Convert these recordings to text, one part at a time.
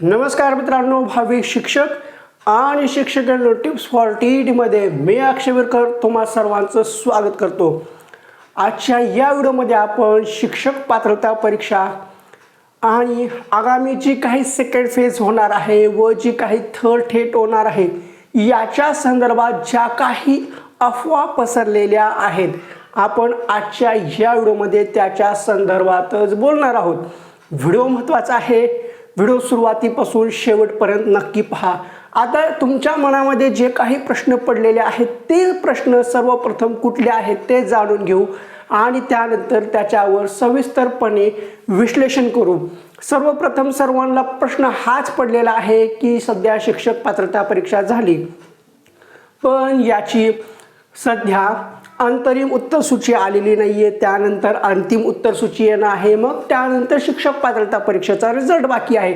नमस्कार मित्रांनो भावी शिक्षक आणि शिक्षक टिप्स फॉर टी ई टीमध्ये मी अक्षयविरकर तुम्हा सर्वांचं स्वागत करतो. आजच्या या व्हिडिओमध्ये आपण शिक्षक पात्रता परीक्षा आणि आगामी जी काही सेकंड फेज होणार आहे व जी काही थर्ड थेट होणार आहे याच्या संदर्भात ज्या काही अफवा पसरलेल्या आहेत आपण आजच्या या व्हिडिओमध्ये त्याच्या संदर्भातच बोलणार आहोत. व्हिडिओ महत्त्वाचा आहे व्हिडिओ सुरुवातीपासून शेवटपर्यंत नक्की पहा. आता तुमच्या मनामध्ये जे काही प्रश्न पडलेले आहेत ते प्रश्न सर्वप्रथम कुठले आहेत ते जाणून घेऊ आणि त्यानंतर त्याच्यावर सविस्तरपणे विश्लेषण करू. सर्वप्रथम सर्वांना प्रश्न हाच पडलेला आहे की सध्या शिक्षक पात्रता परीक्षा झाली. पण याची सध्या अंतरिम उत्तरसूची आलेली नाही आहे त्यानंतर अंतिम उत्तरसूची येणं आहे मग त्यानंतर शिक्षक पात्रता परीक्षेचा रिझल्ट बाकी आहे.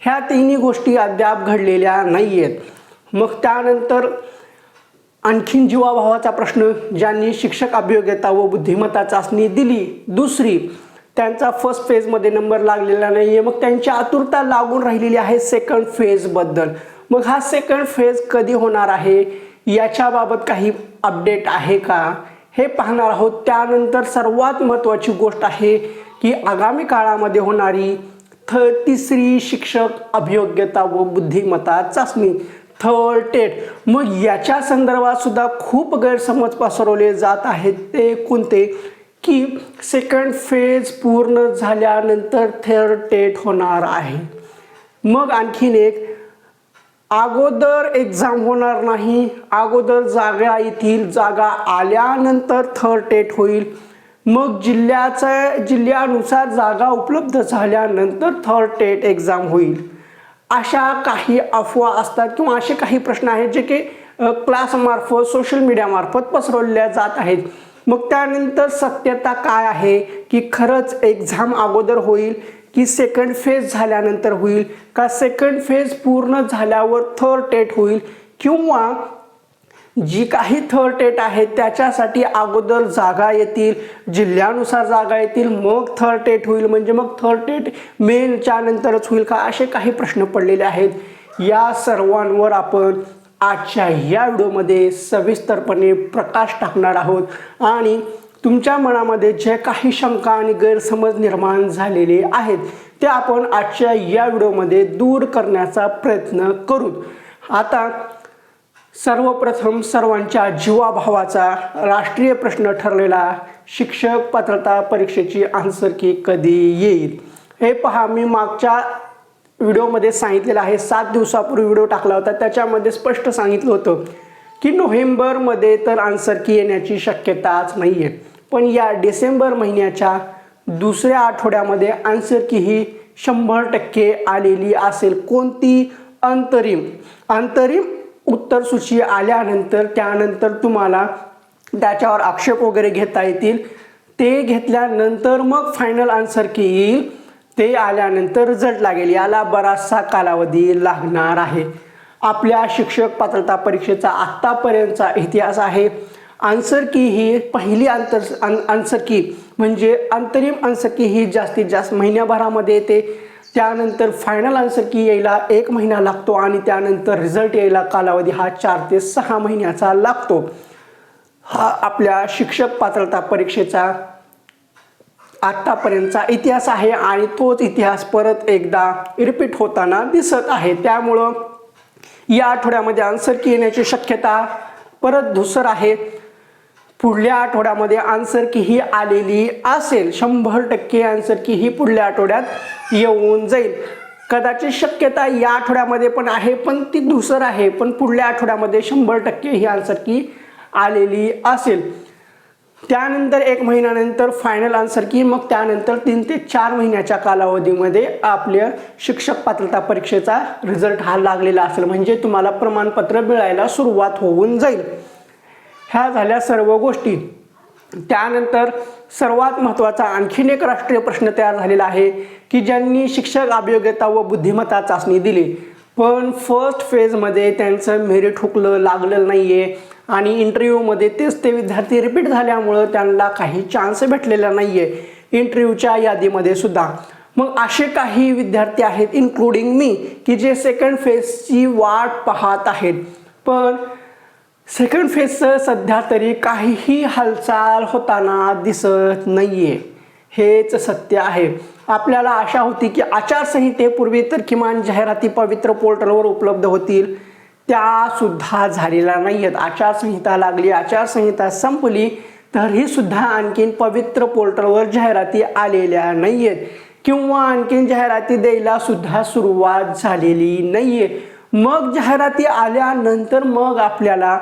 ह्या तिन्ही गोष्टी अद्याप घडलेल्या नाही आहेत मग त्यानंतर आणखीन जीवाभावाचा प्रश्न ज्यांनी शिक्षक अभियोग्यता व बुद्धिमत्ता चाचणी दिली दुसरी त्यांचा फर्स्ट फेजमध्ये नंबर लागलेला नाही आहे मग त्यांची आतुरता लागून राहिलेली आहे सेकंड फेजबद्दल मग हा सेकंड फेज कधी होणार आहे? याच्याबाबत काही अपडेट आहे का? हे पाहणार आहोत. त्यानंतर सर्वात महत्त्वाची गोष्ट आहे की आगामी काळामध्ये होणारी थ तिसरी शिक्षक अभियोग्यता व बुद्धिमत्ता चाचणी थर्ड टेट. मग याच्या संदर्भात सुद्धा खूप गैरसमज पसरवले जात आहेत. ते कोणते? की सेकंड फेज पूर्ण झाल्यानंतर थर्ड टेट होणार आहे. मग आणखीन एक अगोदर एक्झाम होणार नाही. अगोदर जागा येतील. जागा आल्यानंतर थर्ड टेट होईल. मग जिल्ह्याचा जिल्ह्यानुसार जागा उपलब्ध झाल्यानंतर थर्ड टेट एक्झाम होईल. अशा काही अफवा असतात किंवा असे काही प्रश्न आहेत जे की क्लासमार्फत सोशल मीडियामार्फत पसरवल्या जात आहेत. मग त्यानंतर सत्यता काय आहे? की खरंच एक्झाम अगोदर होईल. की सेकंड फेज झाल्यानंतर होईल. का सेकंड फेज पूर्ण झाल्यावर थर्ड टेट होईल? किंवा जी काही थर्ड टेट आहे त्याच्यासाठी अगोदर जागा येतील जिल्ह्यानुसार जागा येतील मग थर्ड टेट होईल. म्हणजे मग थर्ड टेट मेनच्या नंतरच होईल का? असे काही प्रश्न पडलेले आहेत. या सर्वांवर आपण आजच्या या व्हिडिओमध्ये सविस्तरपणे प्रकाश टाकणार आहोत. आणि तुमच्या मनामध्ये जे काही शंका आणि गैरसमज निर्माण झालेले आहेत ते आपण आजच्या या व्हिडिओमध्ये दूर करण्याचा प्रयत्न करू. आता सर्वप्रथम सर्वांच्या जीवाभावाचा राष्ट्रीय प्रश्न ठरलेला शिक्षक पात्रता परीक्षेची आन्सर की कधी येईल? हे पहा मी मागच्या व्हिडिओमध्ये सांगितलेलं आहे सात दिवसापूर्वी व्हिडिओ टाकला होता त्याच्यामध्ये स्पष्ट सांगितलं होतं की नोव्हेंबरमध्ये तर आन्सर की येण्याची शक्यताच नाही आहे पण या डिसेंबर महिन्याच्या दुसऱ्या आठवड्यामध्ये आन्सर की ही शंभर टक्के आलेली असेल कोणती? अंतरिम. अंतरिम उत्तरसूची आल्यानंतर त्यानंतर तुम्हाला त्याच्यावर आक्षेप वगैरे घेता येतील. ते घेतल्यानंतर मग फायनल आन्सर की येईल. ते आल्यानंतर रिझल्ट लागेल. याला बराचसा कालावधी लागणार आहे. आपल्या शिक्षक पात्रता परीक्षेचा आत्तापर्यंतचा इतिहास आहे. आन्सर की ही पहिली आंतर आन्सर की म्हणजे अंतरिम आन्सर की ही जास्तीत जास्त महिन्याभरामध्ये येते. त्यानंतर फायनल आन्सर की यायला एक महिना लागतो आणि त्यानंतर रिझल्ट यायला कालावधी हा चार ते सहा महिन्याचा लागतो. हा आपल्या शिक्षक पात्रता परीक्षेचा आत्तापर्यंतचा इतिहास आहे आणि तोच इतिहास परत एकदा रिपीट होताना दिसत आहे. त्यामुळं या आठवड्यामध्ये आन्सर की येण्याची शक्यता परत धुसर आहे. पुढल्या आठवड्यामध्ये आन्सर की ही आलेली असेल. शंभर टक्के आन्सर की ही पुढल्या आठवड्यात येऊन जाईल. कदाचित शक्यता या आठवड्यामध्ये पण आहे पण ती धुसर आहे. पण पुढल्या आठवड्यामध्ये शंभर टक्के ही आन्सर की आलेली असेल. त्यानंतर एक महिन्यानंतर फायनल आन्सर की मग त्यानंतर तीन ते चार महिन्याच्या कालावधीमध्ये आपल्या शिक्षक पात्रता परीक्षेचा रिझल्ट हा लागलेला असेल. म्हणजे तुम्हाला प्रमाणपत्र मिळायला सुरुवात होऊन जाईल. ह्या झाल्या सर्व गोष्टी. त्यानंतर सर्वात महत्त्वाचा आणखीन एक राष्ट्रीय प्रश्न तयार झालेला आहे की ज्यांनी शिक्षक अभियोग्यता व बुद्धिमत्ता चाचणी दिली. पण फर्स्ट फेजमध्ये त्यांचं मेरिट हुकलं लागलेलं नाही आहे आणि इंटरव्ह्यूमध्ये तेच ते विद्यार्थी रिपीट झाल्यामुळं त्यांना काही चान्स भेटलेला नाही आहे इंटरव्ह्यूच्या यादीमध्ये सुद्धा. मग असे काही विद्यार्थी आहेत इन्क्लुडिंग मी की जे सेकंड फेजची वाट पाहत आहेत. पण सेकंड फेजचं सध्या तरी काहीही हालचाल होताना दिसत नाही आहे हेच सत्य आहे. आपल्याला आशा होती की आचारसंहितेपूर्वी तर किमान जाहिराती पवित्र पोर्टलवर उपलब्ध होतील. त्या सुद्धा झालेल्या नाही आहेत आचारसंहिता लागली आचारसंहिता संपली तरी सुद्धा आणखीन पवित्र पोर्टलवर जाहिराती आलेल्या नाही आहेत किंवा आणखीन जाहिराती द्यायला सुद्धा सुरुवात झालेली नाही आहे मग जाहिराती आल्यानंतर मग आपल्याला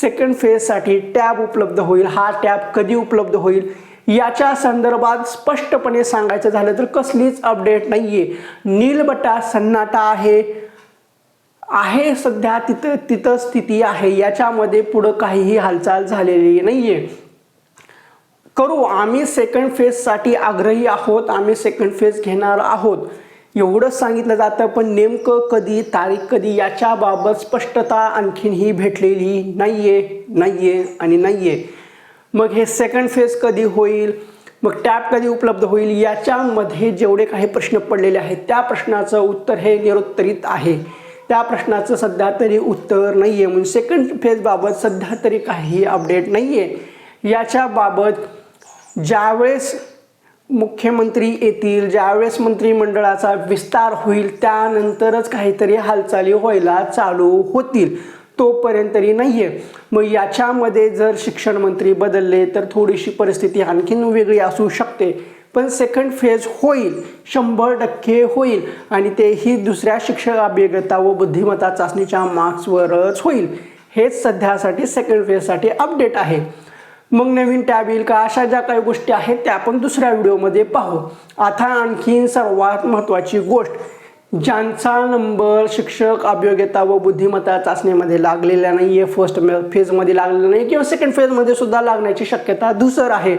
सेकंड फेजसाठी टॅब उपलब्ध होईल. हा टॅब कधी उपलब्ध होईल? याच्या संदर्भात स्पष्टपणे सांगायचं झालं तर कसलीच अपडेट नाही आहे नीलबटा सन्नाटा आहे. आहे सध्या तिथं तिथं स्थिती आहे. याच्यामध्ये पुढं काहीही हालचाल झालेली नाही आहे करू आम्ही सेकंड फेजसाठी आग्रही आहोत. आम्ही सेकंड फेज घेणार आहोत. एवढंच सांगितलं जातं पण नेमकं कधी तारीख कधी याच्याबाबत स्पष्टता आणखीनही भेटलेली नाही आहे नाही आहे आणि नाही आहे मग हे सेकंड फेज कधी होईल? मग टॅप कधी उपलब्ध होईल? याच्यामध्ये जेवढे काही प्रश्न पडलेले आहेत त्या प्रश्नाचं उत्तर हे निरुत्तरित आहे. त्या प्रश्नाचं सध्या तरी उत्तर नाही आहे म्हणजे सेकंड फेजबाबत सध्या तरी काही अपडेट नाही आहे याच्याबाबत ज्यावेळेस मुख्यमंत्री येतील ज्यावेळेस मंत्रिमंडळाचा विस्तार होईल त्यानंतरच काहीतरी हालचाली व्हायला चालू होतील. तोपर्यंत तरी नाही आहे मग याच्यामध्ये जर शिक्षण मंत्री बदलले तर थोडीशी परिस्थिती आणखीन वेगळी असू शकते. पण सेकंड फेज होईल शंभर टक्के होईल आणि तेही दुसऱ्या शिक्षक अभियोग्यता व बुद्धिमत्ता चाचणीच्या मार्क्सवरच होईल. हेच सध्यासाठी सेकंड फेजसाठी अपडेट आहे. मग नवीन टॅब येईल का? अशा ज्या काही गोष्टी आहेत त्या आपण दुसऱ्या व्हिडिओमध्ये पाहू. आता आणखीन सर्वात महत्त्वाची गोष्ट ज्यांचा नंबर शिक्षक अभियोग्यता व बुद्धिमत्ता चाचणीमध्ये लागलेला नाही आहे फर्स्ट फेजमध्ये लागलेला नाही किंवा सेकंड फेजमध्ये सुद्धा लागण्याची शक्यता दुसर आहे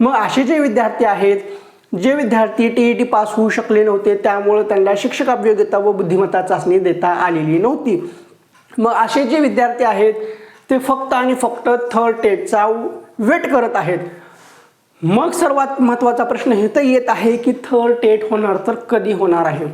मग असे जे विद्यार्थी आहेत जे विद्यार्थी टी ई टी पास होऊ शकले नव्हते त्यामुळे त्यांना शिक्षक अभियोग्यता व बुद्धिमत्ता चाचणी देता आलेली नव्हती. मग असे जे विद्यार्थी आहेत ते फक्त आणि फक्त थर्ड टेटचा वेट करत आहेत. मग सर्वात महत्त्वाचा प्रश्न हे तर येत आहे की थर्ड टेट होणार तर कधी होणार आहे?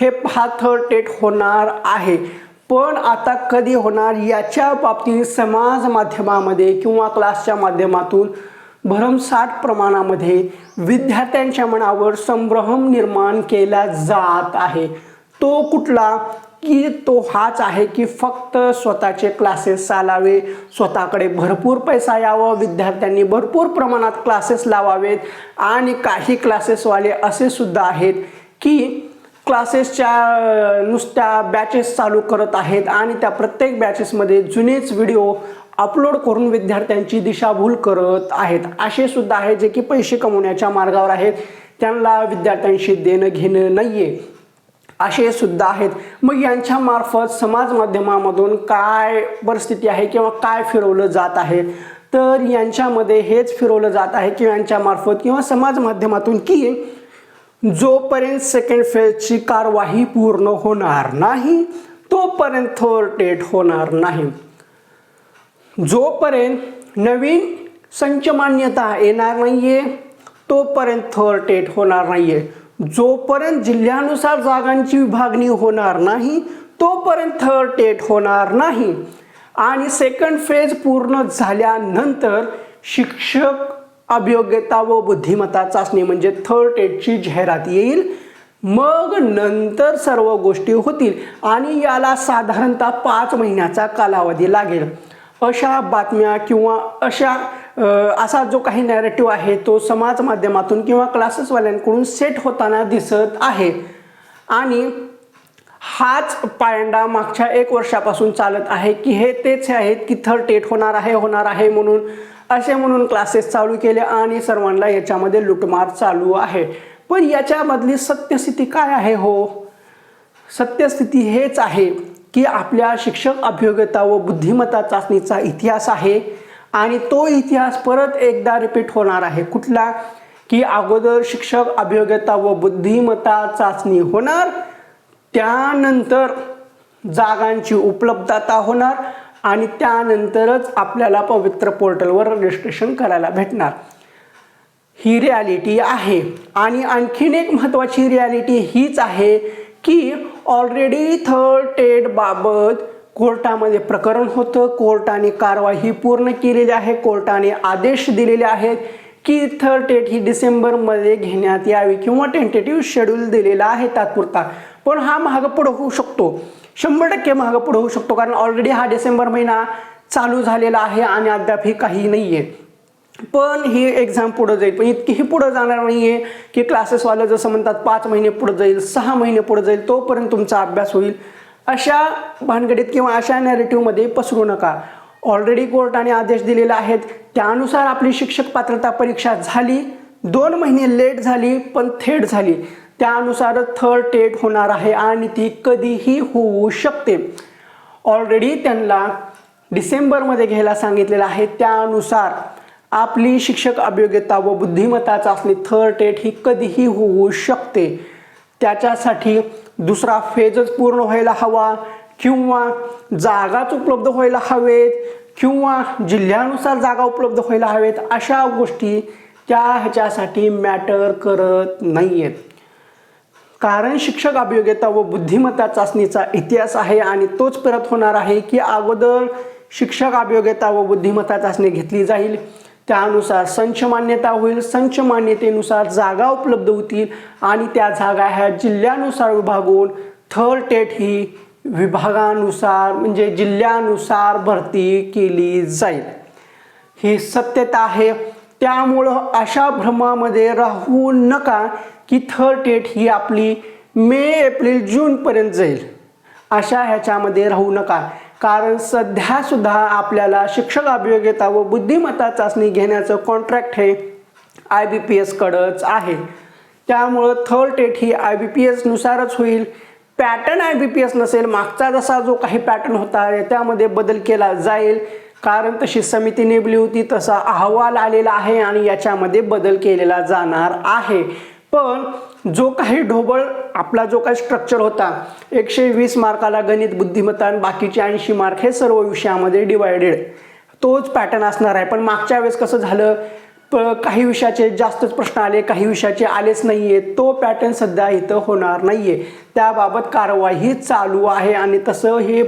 हे हा थर्ड टेट होणार आहे. पण आता कधी होणार याच्या बाबतीत समाज माध्यमामध्ये किंवा क्लासच्या माध्यमातून भरमसाठ प्रमाणामध्ये विद्यार्थ्यांच्या मनावर संभ्रम निर्माण केला जात आहे. तो कुठला? की तो हाच आहे की फक्त स्वतःचे क्लासेस चालावे स्वतःकडे भरपूर पैसा यावं विद्यार्थ्यांनी भरपूर प्रमाणात क्लासेस लावावेत आणि काही क्लासेसवाले असे सुद्धा आहेत की क्लासेसच्या नुसत्या बॅचेस चालू करत आहेत आणि त्या प्रत्येक बॅचेसमध्ये जुनेच व्हिडिओ अपलोड करून विद्यार्थ्यांची दिशाभूल करत आहेत. असे सुद्धा आहेत जे की पैसे कमवण्याच्या मार्गावर आहेत. त्यांना विद्यार्थ्यांशी देणं घेणं नाही आहे असे सुद्धा आहेत. मग यांच्या मार्फत समाज माध्यमामधून काय परिस्थिती आहे किंवा काय फिरवलं जात आहे? तर यांच्यामध्ये हेच फिरवलं जात आहे किंवा यांच्यामार्फत किंवा समाज माध्यमातून की जोपर्यंत सेकंड फेजची कारवाही पूर्ण होणार नाही तोपर्यंत थर्ड टेट होणार नाही. जोपर्यंत नवीन संच मान्यता येणार नाहीये तोपर्यंत थर्ड टेट होणार नाहीये. जोपर्यंत जिल्ह्यानुसार जागांची विभागणी होणार नाही तोपर्यंत थर्ड टेट होणार नाही. आणि सेकंड फेज पूर्ण झाल्यानंतर शिक्षक अभियोग्यता व बुद्धिमत्ता चाचणी म्हणजे थर्ड टेटची जाहिरात येईल. मग नंतर सर्व गोष्टी होतील आणि याला साधारणतः पाच महिन्याचा कालावधी लागेल. अशा बातम्या किंवा अशा असा जो काही नॅरेटिव्ह आहे तो समाज माध्यमातून किंवा क्लासेसवाल्यांकडून सेट होताना दिसत आहे. आणि हाच पायंडा मागच्या एक वर्षापासून चालत आहे की हे तेच आहेत की थर्ड टेट होणार आहे होणार आहे म्हणून असे म्हणून क्लासेस चालू केले आणि सर्वांना याच्यामध्ये लुटमार चालू आहे. पण याच्यामधली सत्यस्थिती काय आहे हो? सत्यस्थिती हेच आहे. की आपल्या शिक्षक अभियोग्यता व बुद्धिमत्ता चाचणीचा इतिहास आहे आणि तो इतिहास परत एकदा रिपीट होणार आहे. कुठला? की अगोदर शिक्षक अभियोग्यता व बुद्धिमत्ता चाचणी होणार त्यानंतर जागांची उपलब्धता होणार आणि त्यानंतरच आपल्याला पवित्र पोर्टलवर रजिस्ट्रेशन करायला भेटणार. ही रियालिटी आहे. आणि आणखीन एक महत्त्वाची रियालिटी हीच आहे की ऑलरेडी थर्ड टेटबाबत कोर्टामध्ये प्रकरण होतं. कोर्टाने कारवाई पूर्ण केलेली आहे. कोर्टाने आदेश दिलेले आहेत की थर्ड टेट ही डिसेंबरमध्ये घेण्यात यावी किंवा टेंटेटिव्ह शेड्यूल दिलेला आहे तात्पुरता. पण हा महाग पुढं होऊ शकतो. शंभर टक्के महाग पुढं होऊ शकतो कारण ऑलरेडी हा डिसेंबर महिना चालू झालेला आहे आणि अद्याप ही काही नाही आहे पण ही एक्झाम पुढं जाईल. पण इतकीही पुढं जाणार नाही आहे की क्लासेसवालं जसं म्हणतात पाच महिने पुढं जाईल सहा महिने पुढं जाईल तोपर्यंत तुमचा अभ्यास होईल. अशा भानगडीत किंवा अशा नॅरेटिव्हमध्ये पसरू नका. ऑलरेडी कोर्टाने आदेश दिलेले आहेत. त्यानुसार आपली शिक्षक पात्रता परीक्षा झाली. दोन महिने लेट झाली पण थेट झाली. त्यानुसार थर्ड टेट होणार आहे आणि ती कधीही होऊ शकते. ऑलरेडी त्यांना डिसेंबरमध्ये घ्यायला सांगितलेलं आहे. त्यानुसार आपली शिक्षक अभियोग्यता व बुद्धिमत्ता चाचणी थर्ड टेट ही कधीही होऊ शकते. त्याच्यासाठी दुसरा फेजच पूर्ण व्हायला हवा किंवा जागाच उपलब्ध व्हायला हवेत किंवा जिल्ह्यानुसार जागा उपलब्ध व्हायला हवेत अशा गोष्टी त्या ह्याच्यासाठी मॅटर करत नाही आहेत कारण शिक्षक अभियोग्यता व बुद्धिमत्ता चाचणीचा इतिहास आहे आणि तोच परत होणार आहे की अगोदर शिक्षक अभियोग्यता व बुद्धिमत्ता चाचणी घेतली जाईल. त्यानुसार संच मान्यता होईल संच मान्यतेनुसार जागा उपलब्ध होतील आणि त्या जागा ह्या जिल्ह्यानुसार विभागून थर्ड टेट ही विभागानुसार म्हणजे जिल्ह्यानुसार भरती केली जाईल. ही सत्यता आहे. त्यामुळं अशा भ्रमामध्ये राहू नका की थर्ड टेट ही आपली मे एप्रिल जूनपर्यंत जाईल. अशा ह्याच्यामध्ये राहू नका. कारण सध्या सुद्धा आपल्याला शिक्षक अभियोग्यता व बुद्धिमत्ता चाचणी घेण्याचं कॉन्ट्रॅक्ट हे आय बी पी एसकडंच आहे. त्यामुळं थर्ड टेट ही आय बी पी एसनुसारच होईल. Pattern I B P S नसेल मागचा जसा जो काही पॅटर्न होता त्यामध्ये बदल केला जाईल. कारण तशी समिती नेमली होती तसा अहवाल आलेला आहे आणि याच्यामध्ये बदल केलेला जाणार आहे. पण जो काही ढोबळ आपला जो काही स्ट्रक्चर होता एकशे वीस मार्काला गणित बुद्धिमत्ता आणि बाकीचे ऐंशी मार्क हे सर्व विषयामध्ये डिवायडेड तोच पॅटर्न असणार आहे. पण मागच्या वेळेस कसं झालं? प काही विषयाचे जास्तच प्रश्न आले काही विषयाचे आलेच नाही आहे तो पॅटर्न सध्या इथं होणार नाही आहे त्याबाबत कारवाई चालू आहे आणि तसं हे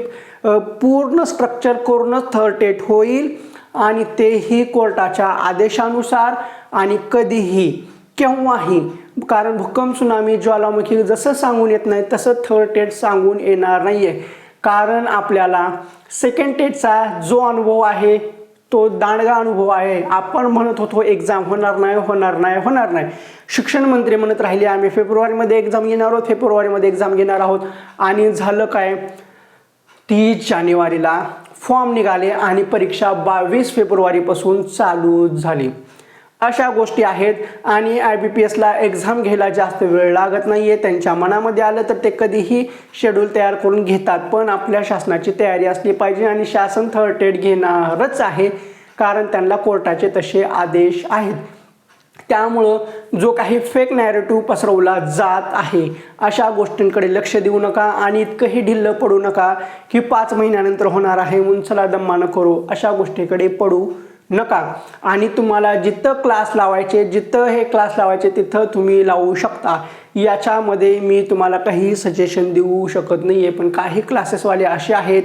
पूर्ण स्ट्रक्चर करूनच थर्टेट होईल आणि तेही कोर्टाच्या आदेशानुसार आणि कधीही केव्हाही कारण भूकंप सुनामी ज्वालामुखी जसं सांगून येत नाही तसं थर्ड टेट सांगून येणार नाही आहे कारण आपल्याला सेकंड टेटचा जो अनुभव आहे तो दांडगा अनुभव आहे. आपण म्हणत होतो एक्झाम होणार नाही होणार नाही होणार नाही. शिक्षण मंत्री म्हणत राहिले आम्ही फेब्रुवारीमध्ये एक्झाम घेणार आहोत फेब्रुवारीमध्ये एक्झाम घेणार आहोत. आणि झालं काय? तीस जानेवारीला फॉर्म निघाले आणि परीक्षा बावीस फेब्रुवारीपासून चालू झाली. अशा गोष्टी आहेत आणि आय बी पी एसला एक्झाम घ्यायला जास्त वेळ लागत नाही आहे त्यांच्या मनामध्ये आलं तर ते कधीही शेड्यूल तयार करून घेतात. पण आपल्या शासनाची तयारी असली पाहिजे आणि शासन थर्ड घेणारच आहे कारण त्यांना कोर्टाचे तसे आदेश आहेत. त्यामुळं जो काही फेक नॅरेटिव्ह पसरवला जात आहे अशा गोष्टींकडे लक्ष देऊ नका आणि इतकंही ढिल्लं पडू नका की पाच महिन्यानंतर होणार आहे उंचला चला दम्मा न करू अशा गोष्टीकडे पडू नका. आणि तुम्हाला जिथं क्लास लावायचे जिथं हे क्लास लावायचे तिथं तुम्ही लावू शकता. याच्यामध्ये मी तुम्हाला काही सजेशन देऊ शकत नाही आहे पण काही क्लासेसवाले असे आहेत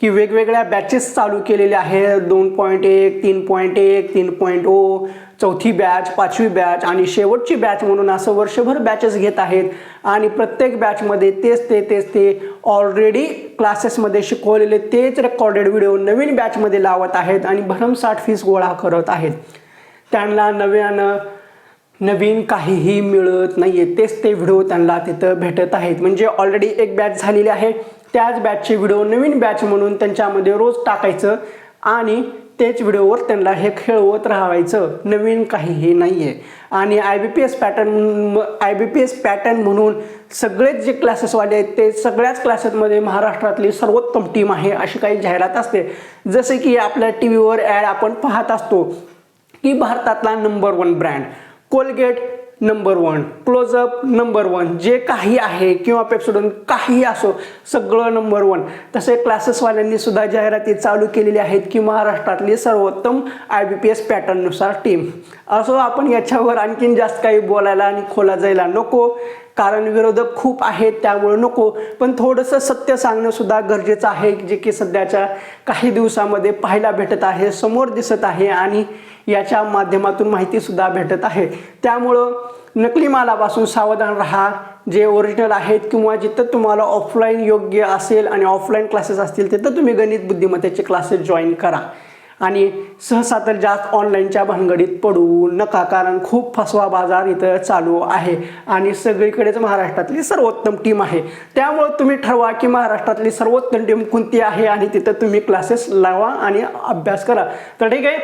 की वेगवेगळ्या बॅचेस चालू केलेल्या आहेत. दोन पॉईंट एक तीन पॉईंट एक तीन पॉईंट ओ चौथी बॅच पाचवी बॅच आणि शेवटची बॅच म्हणून असं वर्षभर बॅचेस घेत आहेत. आणि प्रत्येक बॅचमध्ये तेच ते तेच ते ऑलरेडी क्लासेसमध्ये शिकवलेले तेच रेकॉर्डेड व्हिडिओ नवीन बॅचमध्ये लावत आहेत आणि भरमसाठ फीस गोळा करत आहेत. त्यांना नव्यानं नवीन काहीही मिळत नाही आहे तेच ते व्हिडिओ त्यांना तिथं भेटत आहेत. म्हणजे ऑलरेडी एक बॅच झालेली आहे. त्याच बॅचचे व्हिडिओ नवीन बॅच म्हणून त्यांच्यामध्ये रोज टाकायचं आणि तेच व्हिडिओवर त्यांना हे खेळवत राहायचं. नवीन काही हे नाही आहे आणि I B P S pattern I B P S pattern म्हणून सगळेच जे क्लासेसवाले आहेत ते सगळ्याच क्लासेसमध्ये महाराष्ट्रातली सर्वोत्तम टीम आहे अशी काही जाहिरात असते. जसे की आपल्या टी व्हीवर ॲड आपण पाहत असतो की भारतातला number one brand Colgate number one. Closeup number one. जे काही आहे किंवा पेप्सोडन काही असो सगळं नंबर वन. तसे क्लासेसवाल्यांनी सुद्धा जाहिराती चालू केलेली आहेत की महाराष्ट्रातली सर्वोत्तम आय बी पी एस पॅटर्ननुसार टीम असो आपण याच्यावर आणखीन जास्त काही बोलायला आणि खोला जायला नको. कारण विरोधक खूप आहेत त्यामुळे नको. पण थोडंसं सत्य सांगणं सुद्धा गरजेचं आहे जे की सध्याच्या काही दिवसामध्ये पाहायला भेटत आहे समोर दिसत आहे आणि याच्या माध्यमातून माहितीसुद्धा भेटत आहे. त्यामुळं नकली मालापासून सावधान राहा. जे ओरिजिनल आहेत किंवा जिथं तुम्हाला ऑफलाईन योग्य असेल आणि ऑफलाईन क्लासेस असतील तिथं तुम्ही गणित बुद्धिमत्तेचे क्लासेस जॉईन करा. आणि सहसा तर जास्त ऑनलाईनच्या भानगडीत पडू नका कारण खूप फसवा बाजार इथं चालू आहे. आणि सगळीकडेच महाराष्ट्रातली सर्वोत्तम टीम आहे. त्यामुळं तुम्ही ठरवा की महाराष्ट्रातली सर्वोत्तम टीम कोणती आहे आणि तिथं तुम्ही क्लासेस लावा आणि अभ्यास करा. तर ठीक आहे.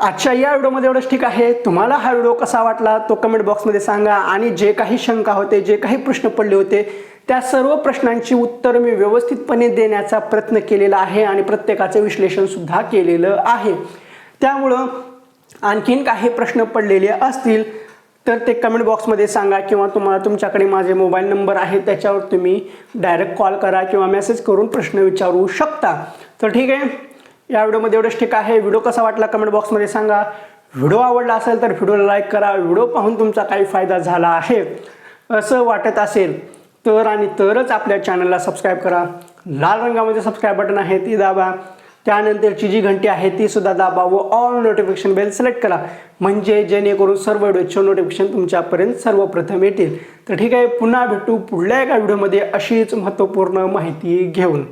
आजच्या या व्हिडिओमध्ये एवढंच ठीक आहे. तुम्हाला हा व्हिडिओ कसा वाटला तो कमेंट बॉक्समध्ये सांगा. आणि जे काही शंका होते जे काही प्रश्न पडले होते त्या सर्व प्रश्नांची उत्तर मी व्यवस्थितपणे देण्याचा प्रयत्न केलेला आहे आणि प्रत्येकाचं विश्लेषणसुद्धा केलेलं आहे. त्यामुळं आणखीन काही प्रश्न पडलेले असतील तर ते कमेंट बॉक्समध्ये सांगा किंवा तुम्हाला तुमच्याकडे माझे मोबाईल नंबर आहे त्याच्यावर तुम्ही डायरेक्ट कॉल करा किंवा मेसेज करून प्रश्न विचारू शकता. तर ठीक आहे या व्हिडिओमध्ये एवढंच ठीक आहे. व्हिडिओ कसा वाटला कमेंट बॉक्समध्ये सांगा. व्हिडिओ आवडला असेल तर व्हिडिओला लाईक करा. व्हिडिओ पाहून तुमचा काही फायदा झाला आहे. असं वाटत असेल तर आणि तरच आपल्या चॅनलला सबस्क्राईब करा. लाल रंगामध्ये सबस्क्राईब बटन आहे ती दाबा. त्यानंतरची जी घंटी आहे ती सुद्धा दाबा व ऑल नोटिफिकेशन बेल सिलेक्ट करा. म्हणजे जेणेकरून सर्व व्हिडिओचे नोटिफिकेशन तुमच्यापर्यंत सर्वप्रथम येतील. तर ठीक आहे पुन्हा भेटू पुढल्या एका व्हिडिओमध्ये अशीच महत्त्वपूर्ण माहिती घेऊन.